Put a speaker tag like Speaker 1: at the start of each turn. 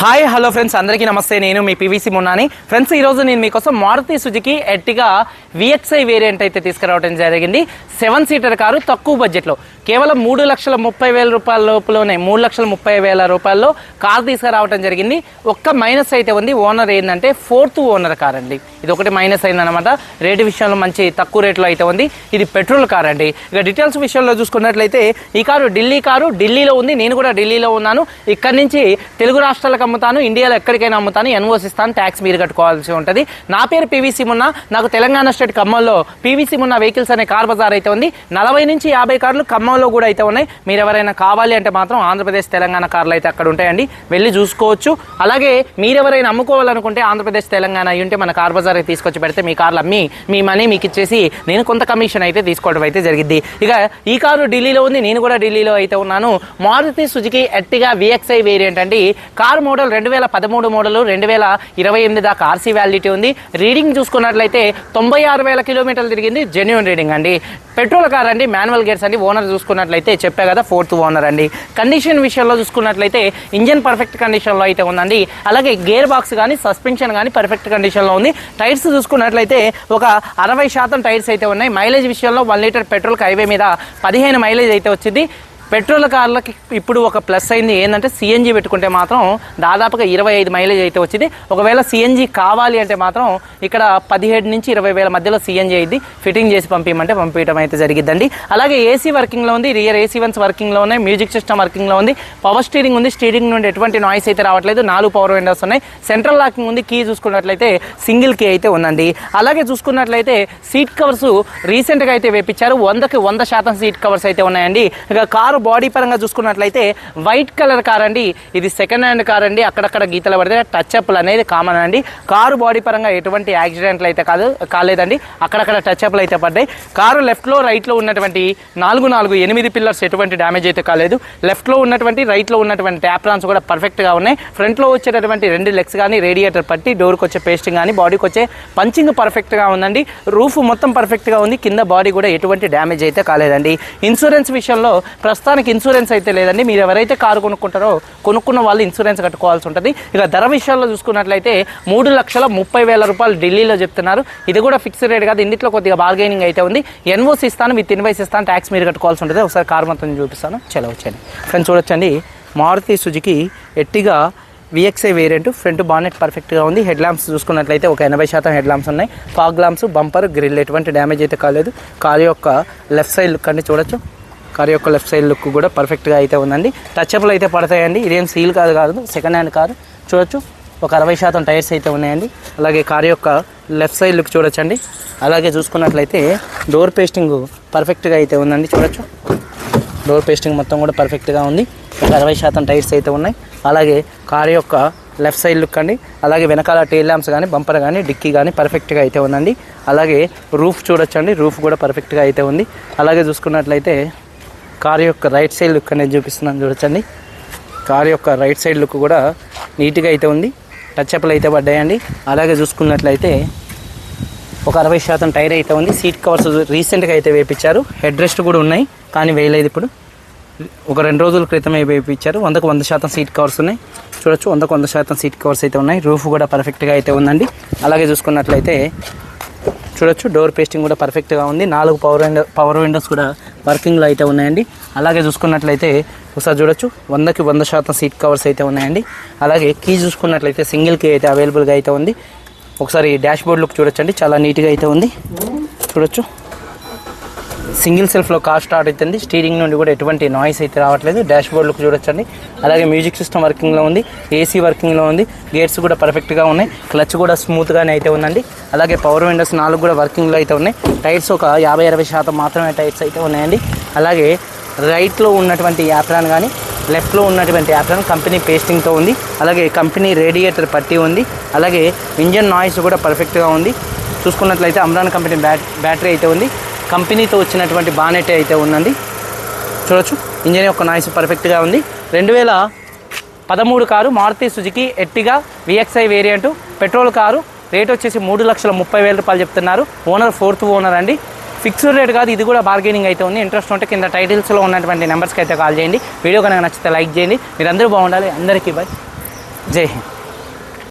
Speaker 1: Hi hello friends అందరికీ నమస్తే. నేను మీ పివిసి మున్నాని. ఫ్రెండ్స్ ఈరోజు నేను మీకోసం Maruti Suzuki Ertiga VXI variant అయితే తీసుకురావడం జరిగింది. సెవెన్ సీటర్ కారు తక్కువ బడ్జెట్లో కేవలం మూడు లక్షల ముప్పై వేల రూపాయల లోపులోనే మూడు లక్షల ముప్పై వేల రూపాయల్లో కారు తీసుకురావడం జరిగింది. ఒక్క మైనస్ అయితే ఉంది. ఓనర్ ఏంటంటే ఫోర్త్ ఓనర్ కార్ అండి ఇది ఒకటి మైనస్ అయిందనమాట రేటు విషయంలో మంచి తక్కువ రేట్లో అయితే ఉంది. ఇది పెట్రోల్ కార్ అండి. ఇక డీటెయిల్స్ విషయంలో చూసుకున్నట్లయితే ఈ కారు ఢిల్లీ కారు ఢిల్లీలో ఉంది. నేను కూడా ఢిల్లీలో ఉన్నాను. ఇక్కడ నుంచి తెలుగు రాష్ట్రాలకు అమ్ముతాను. ఇండియాలో ఎక్కడికైనా అమ్ముతాను. ఎన్ఓస్ ఇస్తాను ట్యాక్స్ మీరు కట్టుకోవాల్సి ఉంటుంది. నా పేరు పీవీసీ మున్న నాకు తెలంగాణ స్టేట్ ఖమ్మంలో పీవీసీ మున్న వెహికల్స్ అనే కార్ బజార్ అయితే ఉంది. నలభై నుంచి యాభై కార్లు ఖమ్మంలో కూడా అయితే ఉన్నాయి. మీరు ఎవరైనా కావాలి అంటే మాత్రం ఆంధ్రప్రదేశ్ తెలంగాణ కార్లు అయితే అక్కడ ఉంటాయండి. వెళ్ళి చూసుకోవచ్చు. అలాగే మీరు ఎవరైనా అమ్ముకోవాలనుకుంటే ఆంధ్రప్రదేశ్ తెలంగాణ అయి ఉంటే మన కార్ బజార్ తీసుకొచ్చి పెడితే మీ కార్లు అమ్మి మీ మనీ మీకు ఇచ్చేసి నేను కొంత కమిషన్ అయితే తీసుకోవడం అయితే జరిగింది ఇక ఈ కారు ఢిల్లీలో ఉంది నేను కూడా ఢిల్లీలో అయితే ఉన్నాను. Maruti Suzuki Ertiga VXI variant అండి. కార్ మోడల్ రెండు వేల పదమూడు మోడల్ రెండు వేల ఇరవై ఎనిమిది దాకా ఆర్సీ వ్యాలిడిటీ ఉంది. రీడింగ్ చూసుకున్నట్లయితే తొంభై ఆరు వేల కిలోమీటర్లు తిరిగింది జెన్యున్ రీడింగ్ అండి. పెట్రోల్ కార్ అండి మాన్యువల్ గేర్స్ అండి. ఓనర్ చూసుకున్నట్లయితే చెప్పే కదా ఫోర్త్ ఓనర్ అండి. కండిషన్ విషయంలో చూసుకున్నట్లయితే ఇంజన్ పర్ఫెక్ట్ కండిషన్లో అయితే ఉందండి. అలాగే గేర్ బాక్స్ కానీ సస్పెన్షన్ కానీ పర్ఫెక్ట్ కండిషన్లో ఉంది. టైర్స్ చూసుకున్నట్లయితే ఒక అరవై శాతం టైర్స్ అయితే ఉన్నాయి. మైలేజ్ విషయంలో వన్ లీటర్ పెట్రోల్కి హైవే మీద పదిహేను మైలేజ్ అయితే వచ్చింది. పెట్రోల్ కార్లకి ఇప్పుడు ఒక ప్లస్ అయింది. ఏంటంటే సిఎన్జి పెట్టుకుంటే మాత్రం దాదాపుగా ఇరవై ఐదు మైలేజ్ అయితే వచ్చింది. ఒకవేళ సిఎన్జి కావాలి అంటే మాత్రం ఇక్కడ పదిహేడు నుంచి ఇరవై వేల మధ్యలో సిఎన్జి అయింది ఫిట్టింగ్ చేసి పంపించమంటే పంపించడం అయితే జరిగిద్దండి. అలాగే ఏసీ వర్కింగ్లో ఉంది రియర్ ఏసీ వన్స్ వర్కింగ్లో ఉన్నాయి మ్యూజిక్ సిస్టమ్ వర్కింగ్లో ఉంది పవర్ స్టీరింగ్ ఉంది స్టీరింగ్ నుండి ఎటువంటి నాయిస్ అయితే రావట్లేదు నాలుగు పవర్ విండోస్ ఉన్నాయి. సెంట్రల్ లాకింగ్ ఉంది కీ చూసుకున్నట్లయితే సింగిల్ కీ అయితే ఉందండి. అలాగే చూసుకున్నట్లయితే సీట్ కవర్స్ రీసెంట్గా అయితే వేపించారు వందకి వంద శాతం సీట్ కవర్స్ అయితే ఉన్నాయండి. ఇక కారు బాడీ పరంగా చూసుకున్నట్లయితే వైట్ కలర్ కార్ అండి ఇది సెకండ్ హ్యాండ్ కార్ అండి అక్కడక్కడ గీతలు పడితే టచ్ అప్లు అనేది కామన్ అండి. కారు బాడీ పరంగా ఎటువంటి యాక్సిడెంట్లు అయితే కాదు కాలేదండి. అక్కడక్కడ టచ్ అప్లు అయితే పడ్డాయి. కారు లెఫ్ట్లో రైట్లో ఉన్నటువంటి నాలుగు నాలుగు ఎనిమిది పిల్లర్స్ ఎటువంటి డ్యామేజ్ అయితే కాలేదు. లెఫ్ట్లో ఉన్నటువంటి రైట్లో ఉన్నటువంటి ట్యాప్రాన్స్ కూడా పర్ఫెక్ట్గా ఉన్నాయి. ఫ్రంట్లో వచ్చేటటువంటి రెండు లెగ్స్ కానీ రేడియేటర్ పట్టి డోర్కి వచ్చే పేస్టింగ్ కానీ బాడీకి వచ్చే పంచింగ్ పర్ఫెక్ట్గా ఉందండి. రూఫ్ మొత్తం పర్ఫెక్ట్గా ఉంది. కింద బాడీ కూడా ఎటువంటి డ్యామేజ్ అయితే కాలేదండి. ఇన్సూరెన్స్ విషయంలో ప్రస్తుతం ప్రస్తుతానికి ఇన్సూరెన్స్ అయితే లేదండి. మీరు ఎవరైతే కారు కొనుక్కుంటారో కొనుక్కున్న వాళ్ళు ఇన్సూరెన్స్ కట్టుకోవాల్సి ఉంటుంది. ఇక ధర విషయాల్లో చూసుకున్నట్లయితే మూడు లక్షల ముప్పై వేల రూపాయలు ఢిల్లీలో చెప్తున్నారు. ఇది కూడా ఫిక్స్డ్ రేట్ కాదు. ఇందులో కొద్దిగా బార్గెనింగ్ అయితే ఉంది. ఎన్ఓసి ఇస్తాను విత్ ఇన్వైస్ ఇస్తాను ట్యాక్స్ మీరు కట్టుకోవాల్సి ఉంటుంది. ఒకసారి కార్ మొత్తం చూపిస్తాను. చలో వచ్చండి ఫ్రెండ్స్ చూడొచ్చండి. Maruti Suzuki Ertiga VXI variant front bonnet పర్ఫెక్ట్గా ఉంది. హెడ్ ల్యాంప్స్ చూసుకున్నట్లయితే ఒక ఎనభై శాతం హెడ్ ల్యాంప్స్ ఉన్నాయి. ఫాగ్ ల్యాంప్స్ బంపర్ గ్రిల్ ఎటువంటి డ్యామేజ్ అయితే కాలేదు. కారు యొక్క లెఫ్ట్ సైడ్ లుక్ చూడొచ్చు. కారు యొక్క లెఫ్ట్ సైడ్ లుక్ కూడా పర్ఫెక్ట్గా అయితే ఉందండి. టచ్ అప్లు అయితే పడతాయండి. ఇదేం సీల్ కాదు కాదు సెకండ్ హ్యాండ్ కారు. చూడొచ్చు. ఒక అరవై శాతం టైర్స్ అయితే ఉన్నాయండి. అలాగే కార్ యొక్క లెఫ్ట్ సైడ్ లుక్ చూడొచ్చండి. అలాగే చూసుకున్నట్లయితే డోర్ పేస్టింగ్ పర్ఫెక్ట్గా అయితే ఉందండి. చూడొచ్చు. డోర్ పేస్టింగ్ మొత్తం కూడా పర్ఫెక్ట్గా ఉంది. ఒక అరవై శాతం టైర్స్ అయితే ఉన్నాయి. అలాగే కారు యొక్క లెఫ్ట్ సైడ్ లుక్ అండి. అలాగే వెనకాల టైల్ ల్యాంప్స్ కానీ బంపర్ కానీ డిక్కీ కానీ పర్ఫెక్ట్గా అయితే ఉందండి. అలాగే రూఫ్ చూడొచ్చండి. రూఫ్ కూడా పర్ఫెక్ట్గా అయితే ఉంది. అలాగే చూసుకున్నట్లయితే కారు యొక్క రైట్ సైడ్ లుక్ అనేది చూపిస్తున్నాను చూడొచ్చండి. కార్ యొక్క రైట్ సైడ్ లుక్ కూడా నీట్గా అయితే ఉంది. టచ్ అప్లు అయితే పడ్డాయండి. అలాగే చూసుకున్నట్లయితే ఒక అరవై శాతం టైర్ అయితే ఉంది. సీట్ కవర్స్ రీసెంట్గా అయితే వేపించారు. హెడ్ రెస్ట్ కూడా ఉన్నాయి కానీ వేయలేదు ఇప్పుడు. ఒక రెండు రోజుల క్రితమే వేపించారు. వందకు వంద శాతం సీట్ కవర్స్ ఉన్నాయి. చూడొచ్చు వందకు వంద శాతం సీట్ కవర్స్ అయితే ఉన్నాయి. రూఫ్ కూడా పర్ఫెక్ట్గా అయితే ఉందండి. అలాగే చూసుకున్నట్లయితే చూడొచ్చు. డోర్ పేస్టింగ్ కూడా పర్ఫెక్ట్గా ఉంది. నాలుగు పవర్ విండో పవర్ విండోస్ కూడా వర్కింగ్లో అయితే ఉన్నాయండి. అలాగే చూసుకున్నట్లయితే ఒకసారి చూడొచ్చు. వందకి వంద శాతం సీట్ కవర్స్ అయితే ఉన్నాయండి. అలాగే కీ చూసుకున్నట్లయితే సింగిల్ కీ అయితే అవైలబుల్గా అయితే ఉంది. ఒకసారి డాష్ బోర్డ్ లుక్ చూడొచ్చండి. చాలా నీట్గా అయితే ఉంది. చూడొచ్చు. సింగిల్ సెల్ఫ్లో కార్ స్టార్ట్ అవుతుంది స్టీరింగ్ నుండి కూడా ఎటువంటి నాయిస్ అయితే రావట్లేదు. డాష్ బోర్డులకు చూడొచ్చండి. అలాగే మ్యూజిక్ సిస్టమ్ వర్కింగ్లో ఉంది. ఏసీ వర్కింగ్లో ఉంది. గేట్స్ కూడా పర్ఫెక్ట్గా ఉన్నాయి. క్లచ్ కూడా స్మూత్గానే అయితే ఉందండి. అలాగే పవర్ విండోస్ నాలుగు కూడా వర్కింగ్లో అయితే ఉన్నాయి. టైర్స్ ఒక యాభై అరవై శాతం మాత్రమే టైర్స్ అయితే ఉన్నాయండి. అలాగే రైట్లో ఉన్నటువంటి యాప్రాన్ కానీ లెఫ్ట్లో ఉన్నటువంటి యాప్రాన్ కంపెనీ పేస్టింగ్తో ఉంది. అలాగే కంపెనీ రేడియేటర్ పట్టి ఉంది. అలాగే ఇంజన్ నాయిస్ కూడా పర్ఫెక్ట్గా ఉంది. చూసుకున్నట్లయితే అమ్రాన్ కంపెనీ బ్యాట్ బ్యాటరీ అయితే ఉంది. కంపెనీతో వచ్చినటువంటి బానెట్ అయితే ఉందండి. చూడొచ్చు. ఇంజన్ యొక్క నాయిస్ పర్ఫెక్ట్గా ఉంది. రెండు వేల పదమూడు car Maruti Suzuki Ertiga VXI variant petrol car. Rate వచ్చేసి మూడు లక్షల ముప్పై వేల రూపాయలు చెప్తున్నారు. ఓనర్ ఫోర్త్ ఓనర్ అండి. ఫిక్స్డ్ రేట్ కాదు ఇది కూడా బార్గెనింగ్ అయితే ఉంది. ఇంట్రెస్ట్ ఉంటే కింద టైటిల్స్లో ఉన్నటువంటి నెంబర్స్కి అయితే కాల్ చేయండి. వీడియో కనుక నచ్చితే లైక్ చేయండి. మీరందరూ బాగుండాలి. అందరికీ బాయ్ జై హింద్.